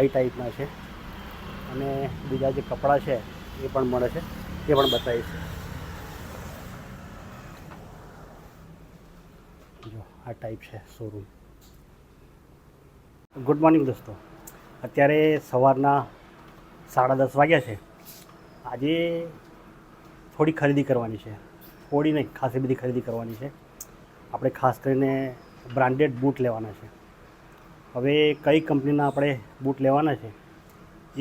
કઈ ટાઈપના છે અને બીજા જે કપડાં છે એ પણ મળે છે એ પણ બતાવીશ. જો, આ ટાઈપ છે શોરૂમ ગુડ મોર્નિંગ દોસ્તો. અત્યારે સવારના સાડા દસ વાગ્યા છે. આજે થોડી ખરીદી કરવાની છે. થોડી નહીં, ખાસી બધી ખરીદી કરવાની છે. આપણે ખાસ કરીને બ્રાન્ડેડ બૂટ લેવાના છે. હવે કઈ કંપનીના આપણે બૂટ લેવાના છે,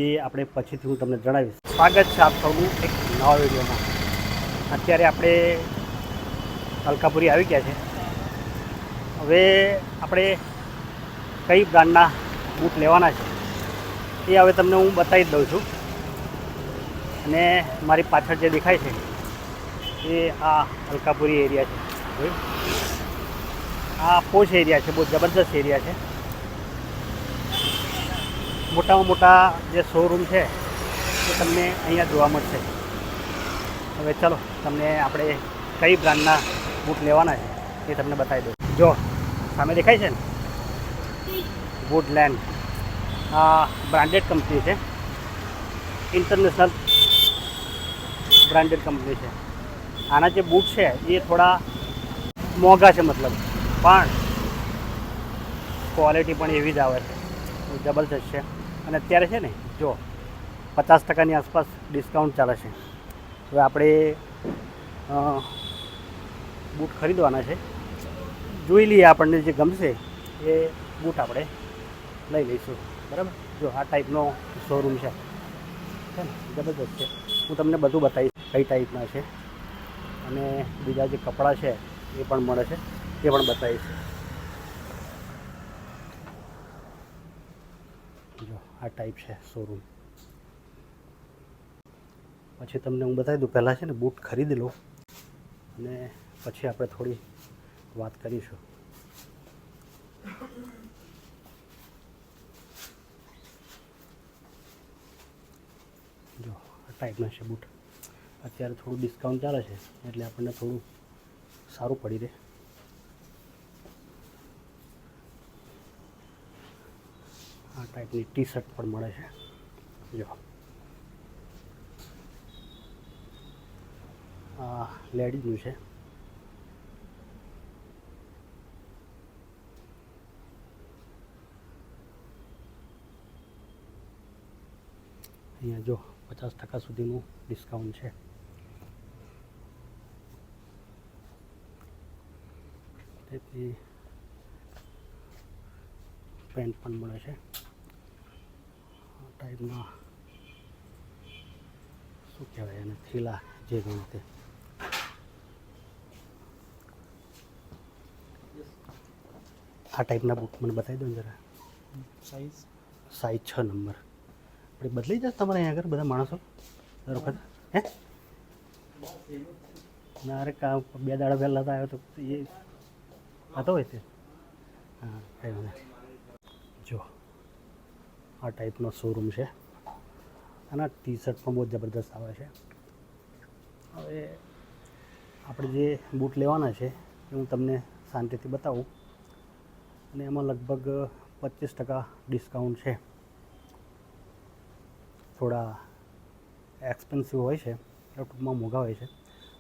એ આપણે પછીથી હું તમને જણાવીશ. સ્વાગત છે આપ સૌનું એક નવા વિડીયોમાં. અત્યારે આપણે અલકાપુરી આવી ગયા છે. હવે આપણે કઈ બ્રાન્ડના બૂટ લેવાના છે, એ હવે તમને હું બતાવી દઉં છું. અને મારી પાછળ જે દેખાય છે, એ આ અલકાપુરી એરિયા છે. આ પોશ એરિયા છે, બહુ જબરદસ્ત એરિયા છે. મોટામાં મોટા જે શોરૂમ છે, એ તમને અહીંયા જોવા મળશે. હવે ચલો, તમને આપણે કઈ બ્રાન્ડના બૂટ લેવાના છે, એ તમને બતાવી દઉં. જો, સામે દેખાય છે ને? વુડલેન્ડ આ બ્રાન્ડેડ કંપની છે. ઇન્ટરનેશનલ બ્રાન્ડેડ કંપની છે. આના જે બૂટ છે, એ થોડા મોંઘા છે મતલબ. પણ ક્વોલિટી પણ એવી જ આવે છે. જબરજસ્ત છે. અને અત્યારે છે ને, જો, પચાસ ટકાની આસપાસ ડિસ્કાઉન્ટ ચાલે છે. હવે આપણે બૂટ ખરીદવાના છે. જોઈ લઈએ આપણને જે ગમશે, એ બૂટ આપણે લઈ લઈશું. બરાબર? જો, આ ટાઈપનો શોરૂમ છે. છે ને જબરદસ્ત છે. હું તમને બધું બતાવીશ, કઈ ટાઈપના છે. અને બીજા જે કપડાં છે, એ પણ મળે છે. એ પણ બતાવીશ. જો, આ ટાઈપ છે શોરૂમ પછી તમને હું બતાવી દઉં, પહેલાં છે ને બૂટ ખરીદી લો અને પછી આપણે થોડી વાત કરીશું. જો, આ ટાઈપના છે બૂટ. અત્યારે થોડું ડિસ્કાઉન્ટ ચાલે છે, એટલે આપણને થોડું સારું પડી રહે. ટાઈપની ટી શર્ટ પણ મળે છે. જો. આ લેડીઝનું છે. અહીંયા જો પચાસ ટકા સુધીનું ડિસ્કાઉન્ટ છે. ટાઈપની પેન્ટ પણ મળે છે. ટાઈપના. શું કહેવાય એને? થીલા જે ગમે તે. આ ટાઈપના બુક મને બતાવી દો ને જરા. સાઈઝ સાઈઝ છ નંબર. આપણે બદલાઈ જશે તમારે અહીંયા આગળ બધા માણસો? દર વખત? હે? ના અરે કામ બે દાડા પહેલાં તો આવ્યો તો એ હતો હોય તે. હા કઈ વાંધો આ ટાઈપનો શોરૂમ છે. અને ટી શર્ટ પણ બહુ જબરદસ્ત આવે છે. હવે આપણે જે બૂટ લેવાના છે, એ હું તમને શાંતિથી બતાવું. અને એમાં લગભગ પચીસ ટકા ડિસ્કાઉન્ટ છે. થોડા એક્સપેન્સિવ હોય છે ટૂંકમાં મોંઘા હોય છે,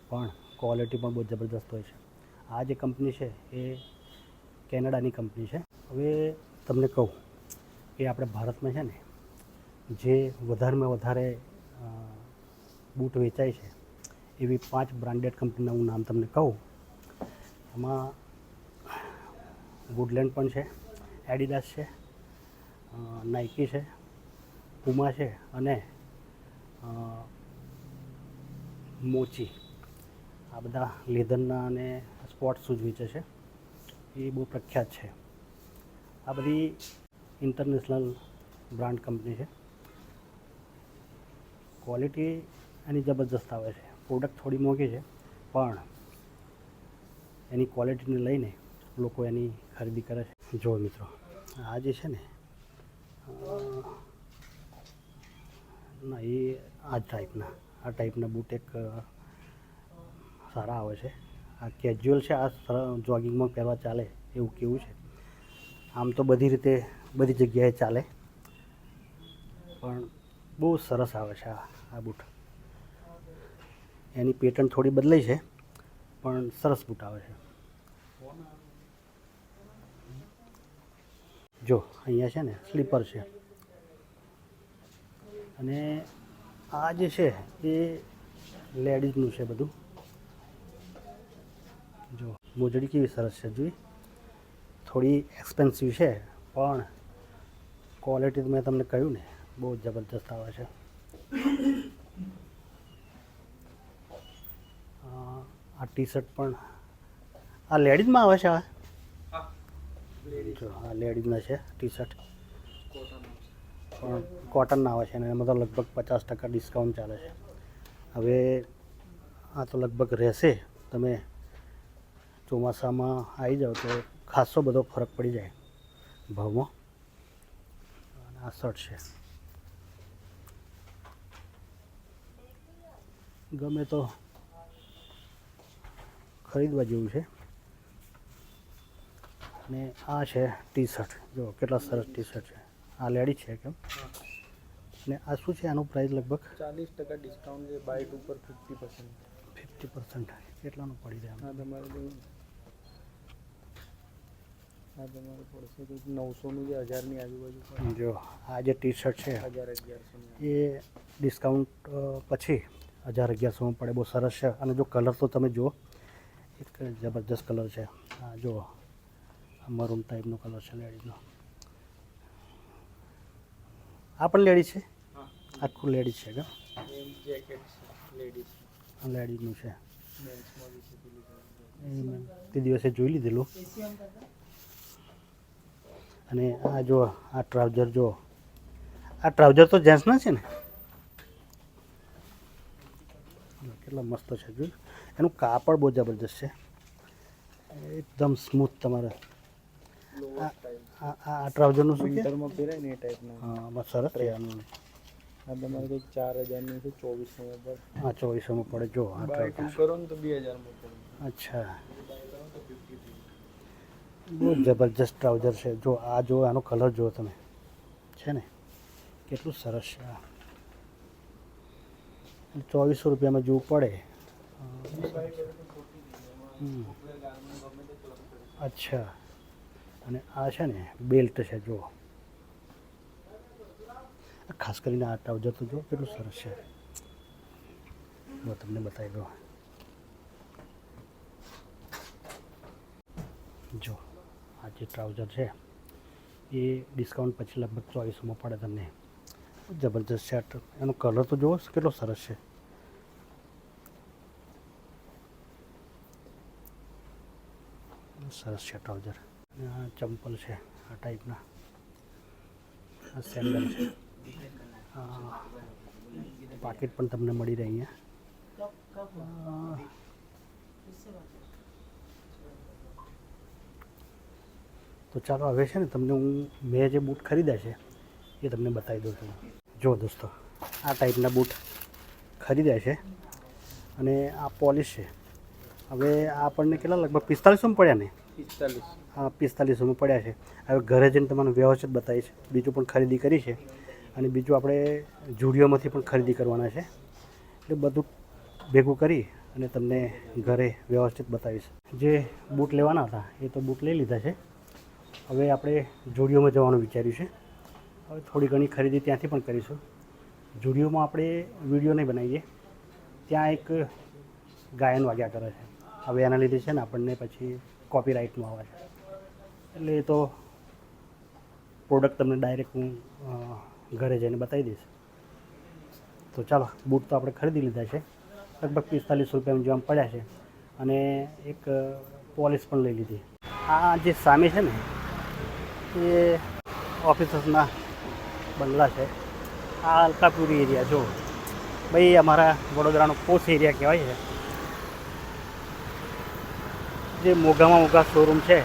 પણ ક્વોલિટી પણ બહુ જબરદસ્ત હોય છે. આ જે કંપની છે, એ કેનેડાની કંપની છે. હવે તમને કહું કે આપણે ભારતમાં છે ને, જે વધારેમાં વધારે બૂટ વેચાય છે, એવી પાંચ બ્રાન્ડેડ કંપનીના હું નામ તમને કહું, એમાં વુડલેન્ડ પણ છે એડિડાસ છે નાઇકી છે પુમા છે અને મોચી આ બધા લેધરના અને સ્પોર્ટ શૂઝ વેચે છે. એ બહુ પ્રખ્યાત છે. આ બધી ઇન્ટરનેશનલ બ્રાન્ડ કંપની છે. ક્વોલિટી એની જબરદસ્ત આવે છે. પ્રોડક્ટ થોડી મોંઘી છે, પણ એની ક્વોલિટીને લઈને લોકો એની ખરીદી કરે છે. જો મિત્રો, આ જે છે ને ના, એ આ ટાઈપના આ ટાઈપના બૂટ એક સારા આવે છે. આ કેજ્યુઅલ છે, આ જોગિંગમાં પહેરવા ચાલે એવું કેવું છે. આમ તો બધી રીતે બધી જગ્યાએ ચાલે. પણ બહુ સરસ આવે છે આ બૂટ. એની પેટર્ન થોડી બદલાઈ છે, પણ સરસ બૂટ આવે છે. જો, અહીંયા છે ને સ્લીપર છે. અને આ જે છે, એ લેડીઝનું છે બધું. જો, મોજડી કેવી સરસ છે જોઈ થોડી એક્સપેન્સિવ છે, પણ ક્વોલિટી તો મેં તમને કહ્યું ને બહુ જબરજસ્ત આવે છે. આ ટી શર્ટ પણ આ લેડીઝમાં આવે છે આ જો આ લેડીઝના છે ટી શર્ટ પણ કોટનના આવે છે અને એમાં તો લગભગ પચાસ ટકા ડિસ્કાઉન્ટ ચાલે છે. હવે આ તો લગભગ રહેશે તમે ચોમાસામાં આવી જાઓ તો ખાસો બધો ફરક પડી જાય ભાવમાં. આ શર્ટ છે. ગમે તો ખરીદવા જેવું છે. અને આ છે ટી શર્ટ જો કેટલા સરસ ટી શર્ટ છે. આ લેડી છે કેમ? અને આ શું છે? આનું પ્રાઇસ લગભગ? ચાલીસ ટકા ડિસ્કાઉન્ટ છે બાઇટ ઉપર ફિફ્ટી પર્સન્ટ ફિફ્ટી પર્સન્ટ કેટલાનું પડી જાય તમારે આ તમારે પડશે કંઈક નવસોનું જે હજારની આજુબાજુ જો આ જે ટી શર્ટ છે હજાર અગિયારસો એ ડિસ્કાઉન્ટ પછી હજાર અગિયારસોમાં પડે બહુ સરસ છે. અને જો કલર તો તમે જુઓ એક જબરદસ્ત કલર છે. હા જુઓ મરૂન ટાઈપનો કલર છે લેડીઝનો. આ પણ લેડી છે? આખું લેડી છે કે છે લેડીઝનું તે દિવસે જોઈ લીધેલું. અને આ જો આ ટ્રાઉઝર જો. આ ટ્રાઉઝર તો જેન્ટ્સના છે ને? કેટલા મસ્ત છે જો એનું કાપડ બહુ જબરજસ્ત છે. એકદમ સ્મૂથ તમારે. આ ટ્રાઉઝરનું શું વિન્ટરમાં પહેરાય ને એ ટાઈપનું હા બસ સરસ રહેવાનું આ તમારે કંઈક ચાર હજારની છે ચોવીસોમાં આ ચોવીસોમાં પડે. જો આ બાય કરો ને તો બે હજારમાં પડે. અચ્છા બાય કરો તો ફિફ્ટી થ્રી બહુ જબરજસ્ત ટ્રાઉઝર છે. જો આ જો, આનો કલર જુઓ તમે. છે ને? કેટલું સરસ છે આ. ચોવીસો રૂપિયામાં જોવું પડે. અચ્છા. અને આ છે ને, બેલ્ટ છે જો આ ખાસ કરીને આ ટ્રાઉઝર તો જો કેટલું સરસ છે. હું તમને બતાવી દઉં. જો. આ જે ટ્રાઉઝર છે, એ ડિસ્કાઉન્ટ પછી લગભગ ચોવીસોમાં પડે તમને. જબરજસ્ત શર્ટ એનો કલર તો જુઓ કેટલો સરસ છે. સરસ છે ટ્રાઉઝર. ચંપલ છે, આ ટાઈપના. આ સેન્ડલ છે. પાકીટ પણ તમને મળી રહે અહીંયા. તો ચાલો હવે છે ને તમને હું મેં જે બૂટ ખરીદ્યા છે એ તમને બતાવી દઉં છું. જો દોસ્તો આ ટાઈપના બૂટ ખરીદ્યા છે અને આ પોલિશ છે. હવે આ આપણને કેટલા લગભગ પિસ્તાલીસોમાં પડ્યા ને? પિસ્તાલીસ. આ પિસ્તાલીસોમાં પડ્યા છે. હવે ઘરે જઈને તમારું વ્યવસ્થિત બતાવીશ. બીજું પણ ખરીદી કરી છે અને બીજું આપણે જુડિયોમાંથી પણ ખરીદી કરવાના છે. એટલે બધું ભેગું કરી અને તમને ઘરે વ્યવસ્થિત બતાવીશ. જે બૂટ લેવાના હતા એ તો બૂટ લઈ લીધા છે. હવે આપણે જુડિયોમાં જવાનું વિચાર્યું છે. હવે થોડી ઘણી ખરીદી ત્યાંથી પણ કરીશું. જુડિયોમાં આપણે વીડિયો નહીં બનાવીએ. ત્યાં એક ગાયન વાગ્યા કરે છે. હવે એના લીધે છે ને આપણને પછી કોપીરાઇટનું આવે છે. એટલે એ તો પ્રોડક્ટ તમને ડાયરેક્ટ હું ઘરે જઈને બતાવી દઈશ. તો ચાલો, બૂટ તો આપણે ખરીદી લીધા છે. લગભગ પિસ્તાલીસ રૂપિયામાં જેમ પડ્યા છે. અને એક પોલિશ પણ લઈ લીધી. આ જે સામે છે ને એ ઓફિસર્સના બંગલા છે. આ અલકાપુરી એરિયા જો ભાઈ અમારા વડોદરાનો પોસ્ટ એરિયા કહેવાય છે. જે મોઘામાં મોઘા શોરૂમ છે,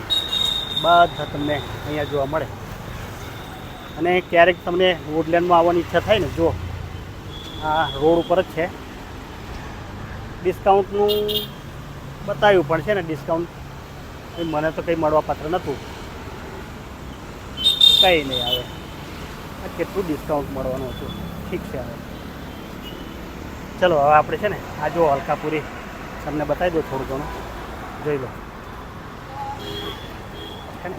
બધા તમને અહીંયા જોવા મળે. અને ક્યારેક તમને વુડલેન્ડમાં આવવાની ઈચ્છા થાય ને જો આ રોડ ઉપર જ છે. ડિસ્કાઉન્ટનું બતાવ્યું પણ છે ને ડિસ્કાઉન્ટ મને તો કંઈ મળવાપાત્ર નહોતું. કંઈ નહીં આવે. આ કેટલું ડિસ્કાઉન્ટ મળવાનું હતું ઠીક છે હવે. ચલો, હવે આપણે છે ને, આ જો હલકાપુરી. તમને બતાવી દો થોડું ઘણું. જોઈ લો. છે ને?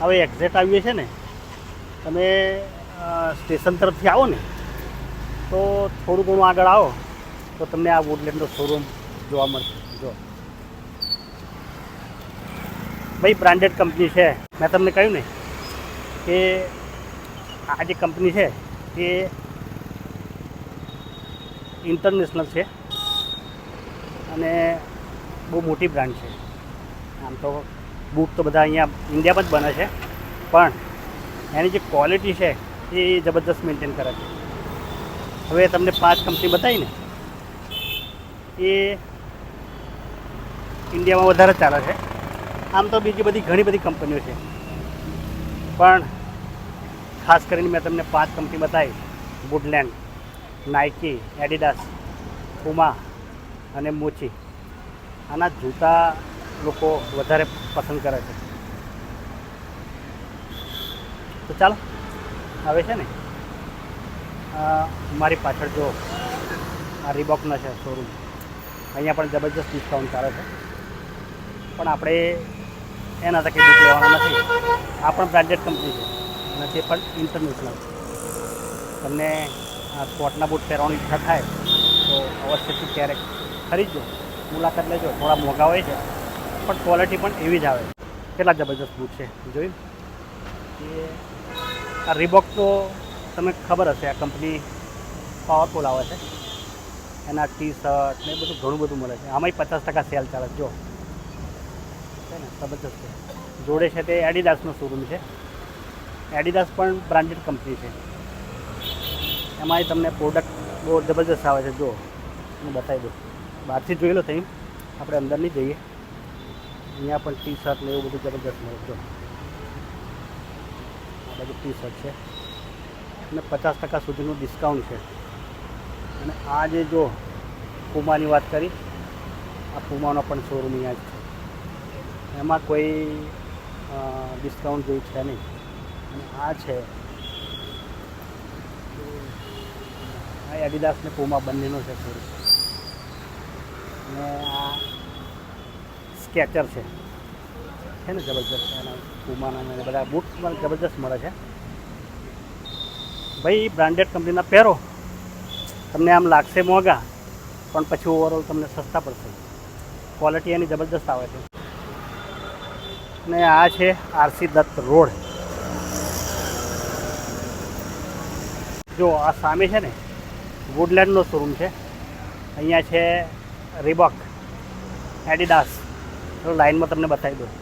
હવે એક્ઝેક્ટ આવીએ છે ને, તમે સ્ટેશન તરફથી આવો ને, તો થોડું ઘણું આગળ આવો, તો તમને આ વુડલેન્ડનો શોરૂમ જોવા મળશે. જો ભાઈ બ્રાન્ડેડ કંપની છે. મેં તમને કહ્યું ને કે આ જે કંપની છે એ ઇન્ટરનેશનલ છે અને બહુ મોટી બ્રાન્ડ છે. આમ તો બૂટ તો બધા અહીંયા ઇન્ડિયામાં જ બને છે. પણ એની જે ક્વોલિટી છે એ જબરદસ્ત મેન્ટેન કરે છે. હવે તમને પાંચ કંપની બતાવી ને એ ઇન્ડિયામાં વધારે ચાલે છે. આમ તો બીજી બધી ઘણી બધી કંપનીઓ છે. પણ ખાસ કરીને મેં તમને પાંચ કંપની બતાવી. વુડલેન્ડ નાઇકી એડિડાસ પુમા અને મોચી આના જૂતા લોકો વધારે પસંદ કરે છે. તો ચાલો હવે છે ને? મારી પાછળ જો આ રીબોકનો છે શોરૂમ અહીંયા પણ જબરજસ્ત ડિસ્કાઉન્ટ ચાલે છે. પણ આપણે એના તકે બુક લેવાના નથી. આ પણ બ્રાન્ડેડ કંપની છે. અને તે પણ ઇન્ટરનેશનલ તમને આ સ્પોર્ટના બૂટ પહેરવાની ઈચ્છા થાય, તો અવશ્યથી ક્યારેક ખરીદજો. મુલાકાત લેજો. થોડા મોંઘા હોય છે, પણ ક્વોલિટી પણ એવી જ આવે. કેટલા જબરજસ્ત બૂટ છે? જોયું? કે આ રીબોક તો તમને ખબર હશે, આ કંપની પાવરફુલ આવે છે. એના ટી શર્ટ ને બધું ઘણું બધું મળે છે. આમાંય પચાસ ટકા સેલ ચાલે જો છે ને, જબરજસ્ત છે. જોડે છે તે એડિડાસનો શોરૂમ છે. એડિડાસ પણ બ્રાન્ડેડ કંપની છે. એમાંય તમને પ્રોડક્ટ બહુ જબરજસ્ત આવે છે. જો, હું બતાવી દઉં. બહારથી જોઈ લો થઈ આપણે અંદર નહીં જઈએ. અહીંયા પણ ટી શર્ટ ને એવું બધું જબરજસ્ત મળે જો. આ બધું ટી શર્ટ છે. અને પચાસ ટકા સુધીનું ડિસ્કાઉન્ટ છે. અને આ જે જો પુમાની વાત કરી, આ પુમાનો પણ શોરૂમ અહીંયા છે. એમાં કોઈ ડિસ્કાઉન્ટ જેવું છે નહીં. અને આ છે આ એડિડાસ ને પુમા બંનેનો છે શોરૂમ અને આ સ્કેચર છે. છે ને જબરજસ્ત એના પુમાના બધા બૂટ પણ જબરજસ્ત મળે છે. ભાઈ બ્રાન્ડેડ કંપનીના પહેરો. તમને આમ લાગશે મોંઘા, પણ પછી ઓવરઓલ તમને સસ્તા પડશે. ક્વોલિટી એની જબરદસ્ત આવે છે. અને આ છે આરસી દત્ત રોડ. જો આ સામે છે ને વુડલેન્ડનો શોરૂમ છે. અહીંયા છે રીબોક એડિડાસ લાઇનમાં તમને બતાવી દઉં.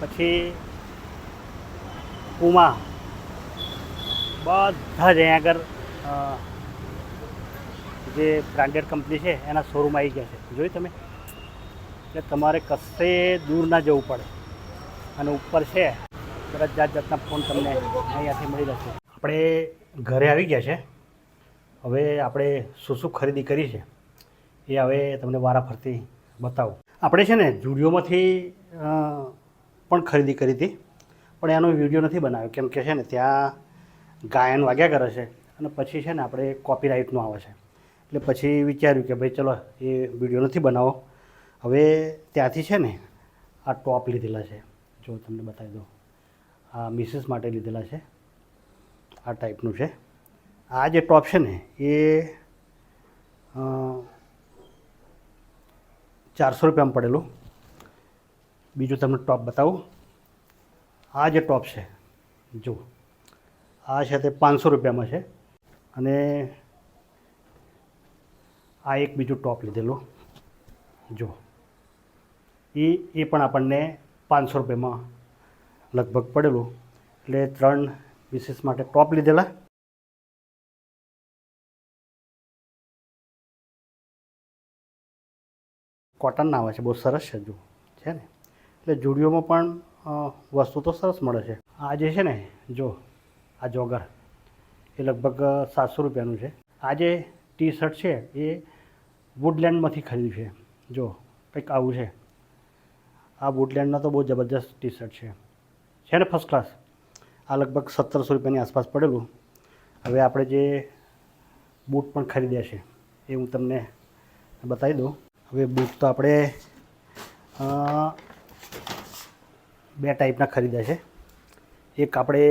પછી પુમા બધા જ અહીંયા આગળ જે બ્રાન્ડેડ કંપની છે, એના શોરૂમ આવી ગયા છે. જોયું તમે? એટલે તમારે કશે દૂર ના જવું પડે. અને ઉપર છે તરત જાત જાતના ફોન તમને અહીંયાથી મળી જશે આપણે ઘરે આવી ગયા છે. હવે આપણે શું શું ખરીદી કરી છે, એ હવે તમને વારાફરતી બતાવું. આપણે છે ને જુડિયોમાંથી પણ ખરીદી કરી હતી, પણ એનો વીડિયો નથી બનાવ્યો. કેમ કે છે ને ત્યાં ગાયન વાગ્યા કરે છે અને પછી છે ને આપણે કોપીરાઇટનું આવે છે. એટલે પછી વિચાર્યું કે ભાઈ ચલો એ વીડિયો નથી બનાવો. હવે ત્યાંથી છે ને આ ટોપ લીધેલા છે. જો તમને બતાવી દઉં. આ મિસિસ માટે લીધેલા છે. આ ટાઈપનું છે. આ જે ટોપ છે ને, એ ચારસો રૂપિયામાં પડેલું. બીજું તમને ટોપ બતાવું. આ જે ટોપ છે, જો, આ છે તે પાંચસો રૂપિયામાં છે. અને આ એક બીજું ટોપ લીધેલું. જો, એ એ પણ આપણને પાંચસો રૂપિયામાં લગભગ પડેલું. એટલે ત્રણ વિશેષ માટે ટોપ લીધેલા. કોટનના આવે છે, બહુ સરસ છે જો છે ને? એટલે જુડિયોમાં પણ વસ્તુ તો સરસ મળે છે. આ જે છે ને, જો, આ જોગર, એ લગભગ સાતસો રૂપિયાનું છે. આ જે ટી શર્ટ છે, એ વુડલેન્ડમાંથી ખરીદ્યું છે. જો, કંઈક આવું છે. આ વુડલેન્ડના તો બહુ જબરજસ્ત ટી શર્ટ છે. છે ને ફર્સ્ટ ક્લાસ આ લગભગ સત્તરસો રૂપિયાની આસપાસ પડેલું. હવે આપણે જે બૂટ પણ ખરીદ્યા છે, એ હું તમને બતાવી દઉં. હવે બૂટ તો આપણે બે ટાઈપના ખરીદ્યા છે. એક આપણે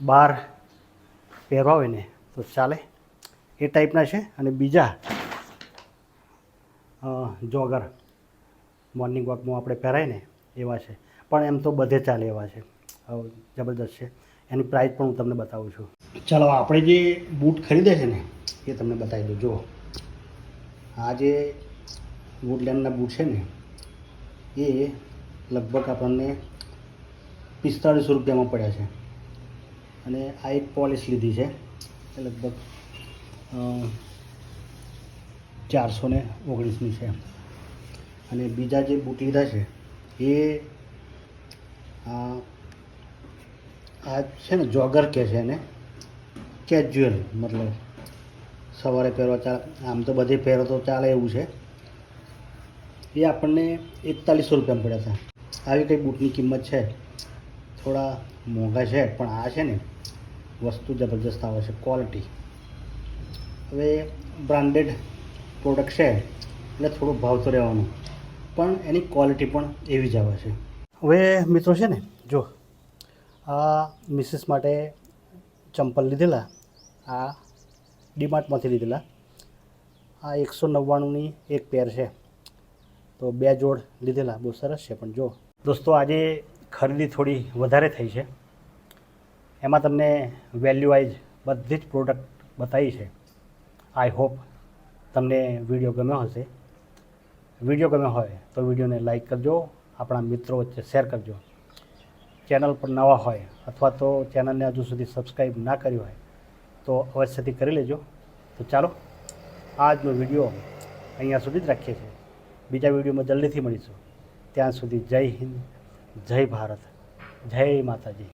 બહાર પહેરવા હોય ને, તો ચાલે. એ ટાઈપના છે અને બીજા જોગર. મોર્નિંગ વોકમાં આપણે પહેરાય ને, એવા છે. પણ એમ તો બધે ચાલે એવા છે. જબરદસ્ત છે. એની પ્રાઇસ પણ હું તમને બતાવું છું. ચાલો, આપણે જે બૂટ ખરીદે છે ને, એ તમને બતાવી દઉં. જુઓ. આ જે વુડલેન્ડના બૂટ છે ને, એ લગભગ આપણને પિસ્તાળીસો રૂપિયામાં પડ્યા છે. અને આ એક પોલિશ લીધી છે. એ લગભગ ચારસો ને ઓગણીસની છે. અને બીજા જે બૂટ લીધા છે, એ આ છે ને, જોગર કહે છે એને કેજ્યુઅલ મતલબ સવારે પહેરવા ચાલે આમ તો બધે પહેરો તો ચાલે એવું છે. એ આપણને એકતાલીસો રૂપિયામાં પડ્યા હતા. આવી કંઈ બૂટની કિંમત છે? થોડા મોંઘા છે, પણ આ છે ને, વસ્તુ જબરજસ્ત આવે છે ક્વોલિટી હવે બ્રાન્ડેડ પ્રોડક્ટ છે, એટલે થોડો ભાવ તો રહેવાનો. પણ એની ક્વોલિટી પણ એવી જ આવે છે. હવે મિત્રો છે ને, જો, આ મિસિસ માટે ચંપલ લીધેલા, આ ડીમાર્ટમાંથી લીધેલા, આ એકસો નવ્વાણુંની એક પેર છે. તો બે જોડ લીધેલા, બહુ સરસ છે પણ જો. દોસ્તો, આજે ખરીદી થોડી વધારે થઈ છે. એમાં તમને વેલ્યુવાઇઝ બધી જ પ્રોડક્ટ બતાવી છે. આઈ હોપ તમને વીડિયો ગમ્યો હશે. વીડિયો ગમ્યો હોય તો વિડીયોને લાઇક કરજો, આપણા મિત્રો વચ્ચે શેર કરજો. ચેનલ પર નવા હોય અથવા તો ચેનલને હજુ સુધી સબસ્ક્રાઈબ ના કરી હોય તો અવશ્યથી કરી લેજો. તો ચાલો, આજનો વીડિયો અહીંયા સુધી જ રાખીએ છીએ. બીજા વિડીયોમાં જલ્દીથી મળીશું. ત્યાં સુધી જય હિન્દ, જય ભારત, જય માતાજી.